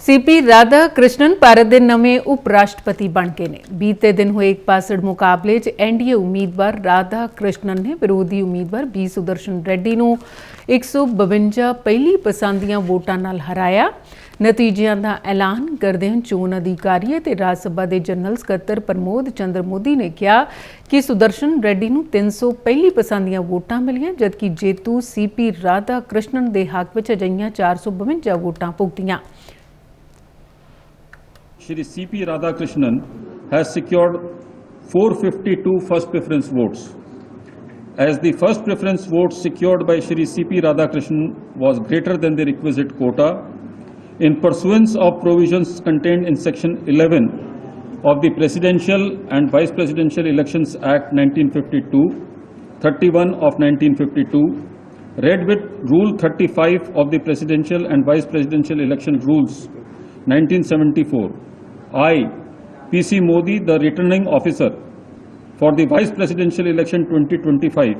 CP Radha Krishnan Bharat ਦੇ ਨਵੇਂ ਉਪ ਰਾਸ਼ਟਰਪਤੀ ਬਣ ਗਏ ਨੇ। ਬੀਤੇ ਦਿਨ ਹੋਏ ਇੱਕ ਪਾਸੜ ਮੁਕਾਬਲੇ 'ਚ ਐਨਡੀਏ ਉਮੀਦਵਾਰ ਰਾਧਾ ਕ੍ਰਿਸ਼ਨਨ ਨੇ ਵਿਰੋਧੀ ਉਮੀਦਵਾਰ ਬੀ ਸੁਦਰਸ਼ਨ ਰੈੱਡੀ ਨੂੰ 152 ਪਹਿਲੀ ਪਸੰਦ ਦੀਆਂ ਵੋਟਾਂ ਨਾਲ ਹਰਾਇਆ। ਨਤੀਜਿਆਂ ਦਾ ਐਲਾਨ ਕਰਦੇ ਹਨ ਚੋਣ ਅਧਿਕਾਰੀ ਅਤੇ ਰਾਜ ਸਭਾ ਦੇ ਜਨਰਲ ਸਕੱਤਰ ਪ੍ਰਮੋਦ ਚੰਦਰ ਮੋਦੀ ਨੇ ਕਿਹਾ ਕਿ ਸੁਦਰਸ਼ਨ ਰੈੱਡੀ ਨੂੰ 300 ਪਹਿਲੀ ਪਸੰਦ ਦੀਆਂ ਵੋਟਾਂ ਮਿਲੀਆਂ, ਜਦਕਿ ਜੇਤੂ ਸੀਪੀ ਰਾਧਾ ਕ੍ਰਿਸ਼ਨਨ ਦੇ ਹੱਕ ਵਿੱਚ ਅਜਿਹੀਆਂ 452 ਵੋਟਾਂ ਭੁਗਤੀਆਂ। Shri C.P. Radhakrishnan has secured 452 first preference votes. As the first preference vote secured by Shri C.P. Radhakrishnan was greater than the requisite quota, in pursuance of provisions contained in Section 11 of the Presidential and Vice Presidential Elections Act 1952, 31 of 1952, read with Rule 35 of the Presidential and Vice Presidential Election Rules 1974. I, P.C. Modi, the returning officer for the Vice Presidential Election 2025,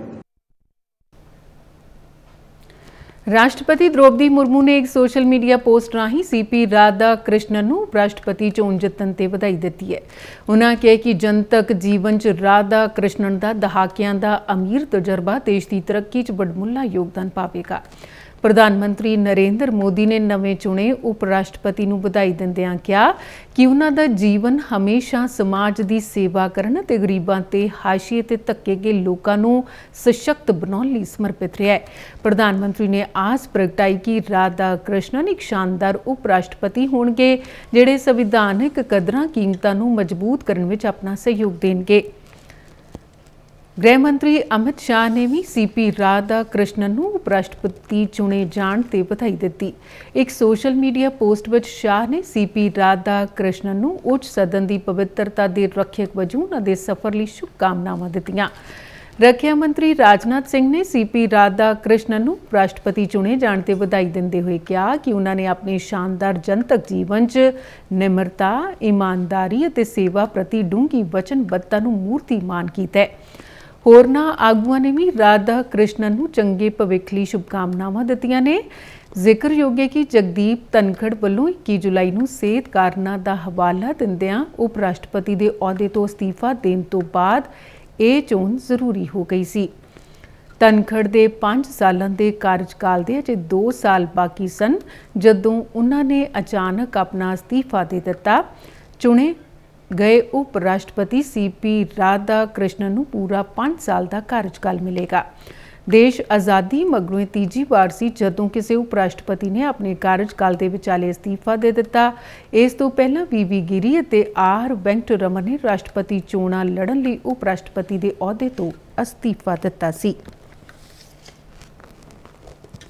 ਰਾਸ਼ਟਰਪਤੀ ਦ੍ਰੋਪਦੀ ਮੁਰਮੂ ਨੇ ਇੱਕ social media post ਰਾਹੀਂ CP Radhakrishnan ਨੂੰ ਉਪ ਰਾਸ਼ਟਰਪਤੀ ਚੋਣ ਜਿੱਤਣ ਤੇ ਵਧਾਈ ਦਿੱਤੀ ਹੈ ਉਹਨਾਂ ਕਿਹਾ ਕਿ ਜਨਤਕ ਜੀਵਨ 'ਚ ਰਾਧਾ ਕ੍ਰਿਸ਼ਨਨ ਦਾ ਦਹਾਕਿਆਂ ਦਾ ਅਮੀਰ ਤਜਰਬਾ ਦੇਸ਼ ਦੀ ਤਰੱਕੀ 'ਚ ਵੱਡਮੁੱਲਾ ਯੋਗਦਾਨ ਪਾਵੇਗਾ ਪ੍ਰਧਾਨ ਮੰਤਰੀ ਨਰਿੰਦਰ ਮੋਦੀ ਨੇ ਨਵੇਂ ਚੁਣੇ ਉਪ ਰਾਸ਼ਟਰਪਤੀ ਨੂੰ ਵਧਾਈ ਦਿੰਦਿਆਂ ਕਿਹਾ ਕਿ ਉਹਨਾਂ ਦਾ ਜੀਵਨ ਹਮੇਸ਼ਾ ਸਮਾਜ ਦੀ ਸੇਵਾ ਕਰਨ ਅਤੇ ਗਰੀਬਾਂ ਤੇ ਹਾਸ਼ੀਏ ਤੇ ਧੱਕੇ ਗਏ ਲੋਕਾਂ ਨੂੰ ਸਸ਼ਕਤ ਬਣਾਉਣ ਲਈ ਸਮਰਪਿਤ ਰਿਹਾ ਹੈ। ਪ੍ਰਧਾਨ ਮੰਤਰੀ ਨੇ ਆਸ ਪ੍ਰਗਟਾਈ ਕਿ ਰਾਧਾ ਕ੍ਰਿਸ਼ਨਨ ਇੱਕ ਸ਼ਾਨਦਾਰ ਉਪ ਰਾਸ਼ਟਰਪਤੀ ਹੋਣਗੇ, ਜਿਹੜੇ ਸੰਵਿਧਾਨਕ ਕਦਰਾਂ ਕੀਮਤਾਂ ਨੂੰ ਮਜ਼ਬੂਤ ਕਰਨ ਵਿੱਚ ਆਪਣਾ ਸਹਿਯੋਗ ਦੇਣਗੇ। ਗ੍ਰਹਿ ਮੰਤਰੀ ਅਮਿਤ ਸ਼ਾਹ ਨੇ ਵੀ ਸੀਪੀ ਰਾਧਾ ਕ੍ਰਿਸ਼ਨਨ ਨੂੰ ਉਪ ਰਾਸ਼ਟਰਪਤੀ ਚੁਣੇ ਜਾਣ ਤੇ ਵਧਾਈ ਦਿੱਤੀ। ਇੱਕ ਸੋਸ਼ਲ ਮੀਡੀਆ ਪੋਸਟ ਵਿੱਚ ਸ਼ਾਹ ਨੇ ਸੀਪੀ ਰਾਧਾ ਕ੍ਰਿਸ਼ਨਨ ਨੂੰ ਉੱਚ ਸਦਨ ਦੀ ਪਵਿੱਤਰਤਾ ਦੇ ਰੱਖਿਅਕ ਵਜੋਂ ਉਹਨਾਂ ਦੇ ਸਫ਼ਰ ਲਈ ਸ਼ੁਭਕਾਮਨਾਵਾਂ ਦਿੱਤੀਆਂ। ਰੱਖਿਆ ਮੰਤਰੀ ਰਾਜਨਾਥ ਸਿੰਘ ਨੇ ਸੀਪੀ ਰਾਧਾ ਕ੍ਰਿਸ਼ਨਨ ਨੂੰ ਉਪ ਰਾਸ਼ਟਰਪਤੀ ਚੁਣੇ ਜਾਣ ਤੇ ਵਧਾਈ ਦਿੰਦੇ ਹੋਏ ਕਿਹਾ ਕਿ ਉਹਨਾਂ ਨੇ ਆਪਣੇ ਸ਼ਾਨਦਾਰ ਜਨਤਕ ਜੀਵਨ 'ਚ ਨਿਮਰਤਾ, ਇਮਾਨਦਾਰੀ ਅਤੇ ਸੇਵਾ ਪ੍ਰਤੀ ਡੂੰਘੀ ਵਚਨਬੱਧਤਾ ਨੂੰ ਮੂਰਤੀਮਾਨ ਕੀਤਾ ਹੈ। ਹੋਰਨਾਂ ਆਗੂਆਂ ਨੇ ਵੀ ਰਾਧਾ ਕ੍ਰਿਸ਼ਨਨ ਨੂੰ ਚੰਗੇ ਭਵਿੱਖ ਲਈ ਸ਼ੁਭਕਾਮਨਾਵਾਂ ਦਿੱਤੀਆਂ ਨੇ। ਜ਼ਿਕਰਯੋਗ ਹੈ ਕਿ ਜਗਦੀਪ ਧਨਖੜ ਵੱਲੋਂ 21 ਜੁਲਾਈ ਨੂੰ ਸਿਹਤ ਕਾਰਨਾਂ ਦਾ ਹਵਾਲਾ ਦਿੰਦਿਆਂ ਉਪ ਰਾਸ਼ਟਰਪਤੀ ਦੇ ਅਹੁਦੇ ਤੋਂ ਅਸਤੀਫਾ ਦੇਣ ਤੋਂ ਬਾਅਦ ਇਹ ਚੋਣ ਜ਼ਰੂਰੀ ਹੋ ਗਈ ਸੀ। ਧਨਖੜ ਦੇ 5 ਸਾਲਾਂ ਦੇ ਕਾਰਜਕਾਲ ਦੇ ਅਜੇ 2 ਸਾਲ ਬਾਕੀ ਸਨ, ਜਦੋਂ ਉਹਨਾਂ ਨੇ ਅਚਾਨਕ ਆਪਣਾ ਅਸਤੀਫਾ ਦੇ ਦਿੱਤਾ। ਚੁਣੇ ਗਏ ਉਪ ਰਾਸ਼ਟਰਪਤੀ ਸੀਪੀ ਰਾਧਾ ਕ੍ਰਿਸ਼ਨਨ ਨੂੰ ਪੂਰਾ 5 ਸਾਲ ਦਾ ਕਾਰਜਕਾਲ ਮਿਲੇਗਾ। ਦੇਸ਼ ਆਜ਼ਾਦੀ ਮਗਰੋਂ ਤੀਜੀ ਵਾਰ ਸੀ ਜਦੋਂ ਕਿਸੇ ਉਪ ਰਾਸ਼ਟਰਪਤੀ ਨੇ ਆਪਣੇ ਕਾਰਜਕਾਲ ਦੇ ਵਿਚਾਲੇ ਅਸਤੀਫਾ ਦੇ ਦਿੱਤਾ। ਇਸ ਤੋਂ ਪਹਿਲਾਂ ਵੀਵੀ ਗਿਰੀ ਅਤੇ ਆਰ ਵੈਂਕਟ ਰਮਨ ਨੇ ਰਾਸ਼ਟਰਪਤੀ ਚੋਣਾਂ ਲੜਨ ਲਈ ਉਪ ਰਾਸ਼ਟਰਪਤੀ ਦੇ ਅਹੁਦੇ ਤੋਂ ਅਸਤੀਫਾ ਦਿੱਤਾ ਸੀ।